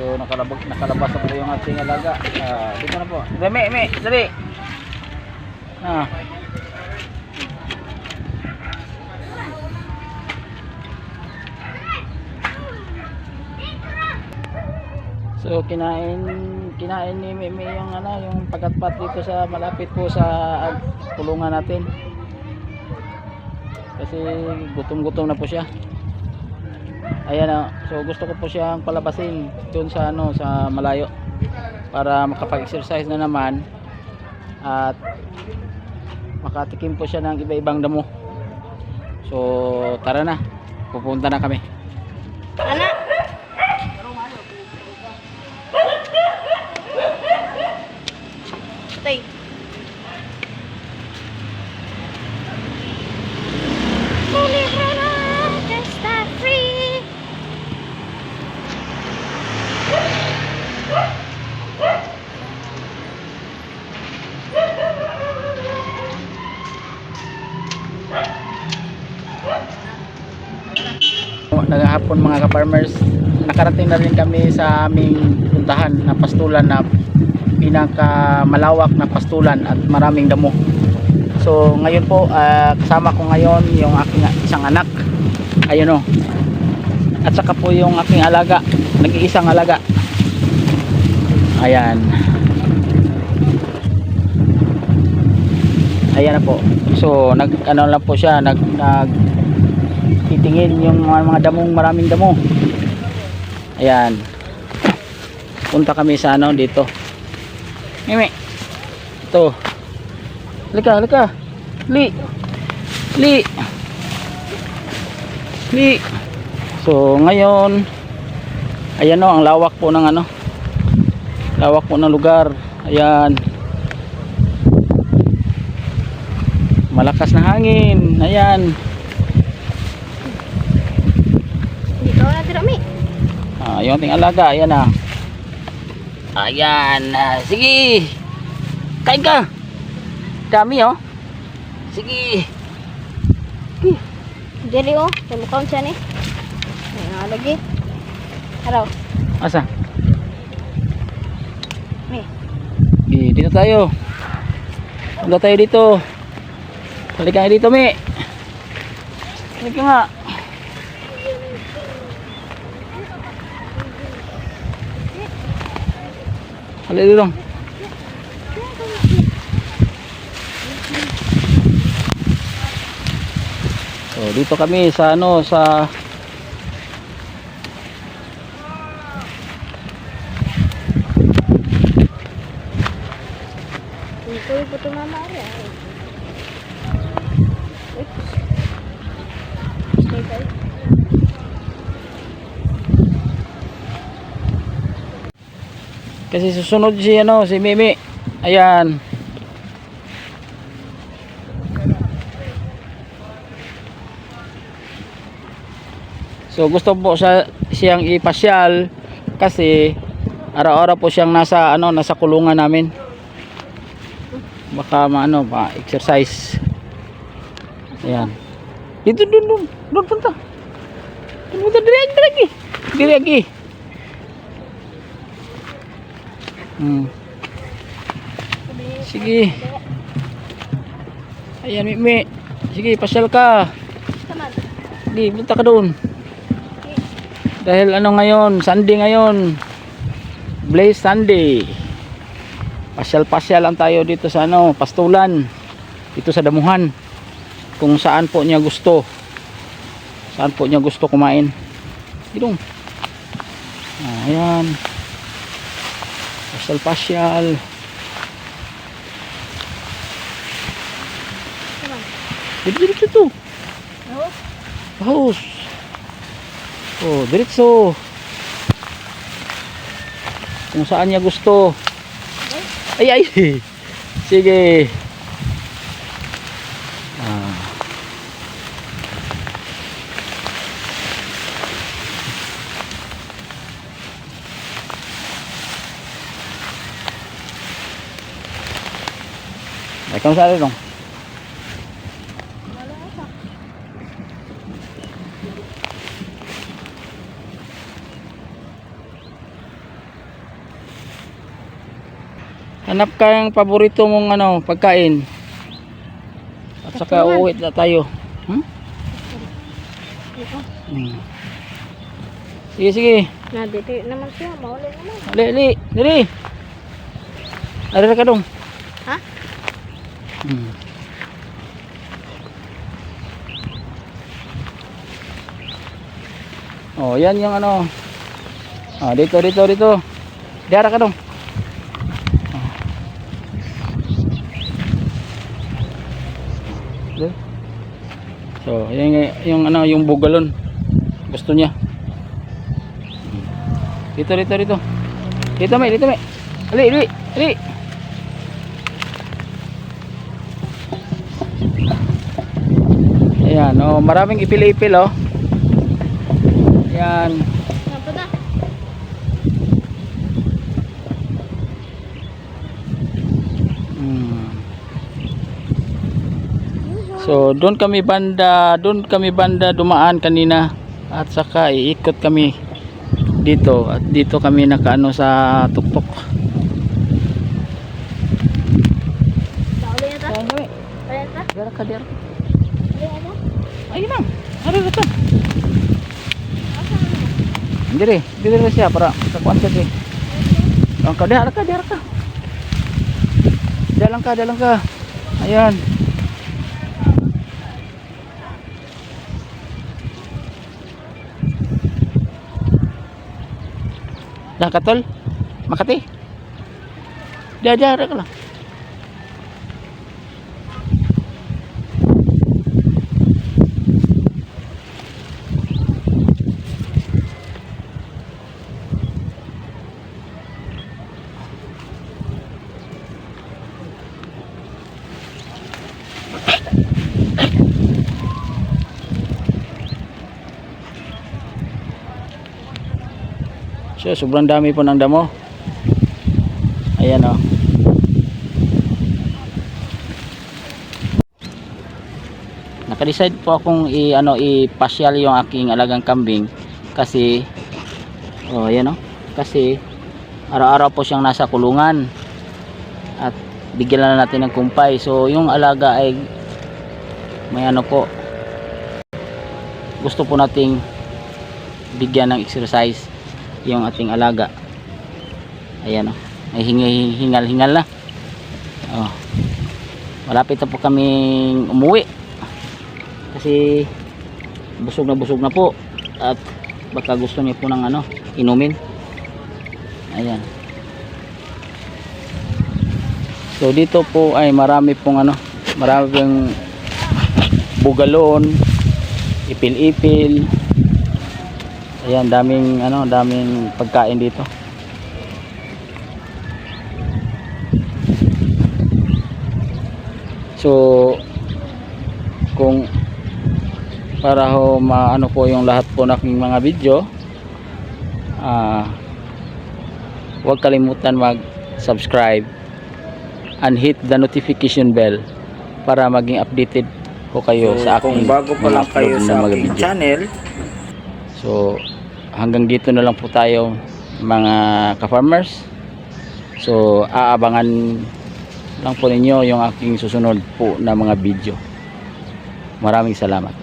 So nakalabas, nakalabas na po yung ating alaga. Ah, dito na po. Dami, me, dali. Ah. So kinain kinain ni Mimi yung ano yung pagkatpat dito sa malapit po sa ah, kulungan natin. Kasi gutom-gutom na po siya. Ayan na. So gusto ko po siyang palabasin doon sa ano sa malayo para makapag-exercise na naman at makatikim po siya ng iba-ibang damo. So tara na. Pupunta na kami. Anak. Nagahapon mga ka-farmers, nakarating na rin kami sa aming puntahan na pastulan na pinaka malawak na pastulan at maraming damo. So ngayon po ah, kasama ko ngayon yung aking isang anak. Ayun o. At saka po yung aking alaga, nag-iisang alaga. Ayan. Ayan na po. So nag ano lang po siya, nag nag titingin yung mga, mga damong maraming damo. Ayan. Punta kami sa ano dito. Mimi ito. Halika halika. Li. Li. Li. So ngayon ayan o ang lawak po ng ano. Lawak po ng lugar. Ayan. Malakas na hangin. Ayan Dito na tira mi. Ah, yung ating alaga, ayan na. Ayan, ah, sige. Kain ka. Dami oh. Sige. Dili oh, sa mukhang siya ni. Ay, lagi. Araw. Asa? Mi. Di, dito tayo. Punta tayo dito. Halika nga dito, Mi. Halika nga. Halika dito. So, dito kami sa ano sa Kasi susunod si ano, si Mimi. Ayan. So gusto po sa siyang ipasyal kasi araw-araw po siyang nasa ano, nasa kulungan namin. Baka maano, pa exercise. Ayan. Dito dun dun, dun punta. Dun punta dire lagi. Dire lagi. Hmm. Sige. Ayan, Mimi. Sige, pasyal ka. Sige, punta ka doon. Dahil ano ngayon, Sunday ngayon. Blaze Sunday. Pasyal-pasyal lang tayo dito sa ano, Pastulan. Dito sa Damuhan. Kung saan po niya gusto. Saan po niya gusto kumain. Dito. Ah, ayan. Pasyal-pasyal. Dito. Oh. House. Oh, diretso. Kung saan niya gusto. Ay, ay. Sige. Ay, kung saan ata. Hanap ka ng paborito mong ano, pagkain. At saka uuwi na tayo. Hmm? Hmm. Sige, sige. Na, dito naman siya. Mauli naman. Ali, ali. Dali. Ari ka dong. Hmm. Oh, yan yung ano. Ah, dito, dito, dito. Diara ka dong. So, yung, yung ano, yung bugalon. Gusto niya. Dito, dito, dito. Dito, may, dito, may. Ali, ali, ali. Ayan, oh, maraming ipil-ipil, oh. Ayan. Hmm. So, doon kami banda, doon kami banda dumaan kanina at saka iikot kami dito at dito kami nakaano sa tuktok. Mauli na ta? Ayan kami. Ayan ta? Dara ka, dara. Ayan mo? Ayun lang. Ano na to? Hindi rin. Hindi rin siya para sa kuwan siya rin. Ang ka, dara ka, dara ka. Dalang ka, dalang ka. Ayan. Dah katol? Makati? Dah, dara ka lang. So, sobrang dami po ng damo. Ayan oh. o. Naka-decide po akong i ano yung aking alagang kambing kasi oh ayan o. Kasi araw-araw po siyang nasa kulungan at bigyan na natin ng kumpay. So, yung alaga ay may ano po gusto po nating bigyan ng exercise yung ating alaga. Ayan o may hingi, hingal hingal na. Oh. malapit na po kaming umuwi. Kasi busog na busog na po. At baka gusto niya po ng ano inumin. Ayan. So dito po ay marami pong ano marami pong bugalon ipil-ipil Ayan, daming ano, daming pagkain dito. So kung para ho maano po yung lahat po ng mga video ah huwag kalimutan mag-subscribe and hit the notification bell para maging updated po kayo So, sa kung aking bago pa lang kayo sa aking channel, So, hanggang dito na lang po tayo mga ka-farmers. So, aabangan lang po ninyo yung aking susunod po na mga video. Maraming salamat.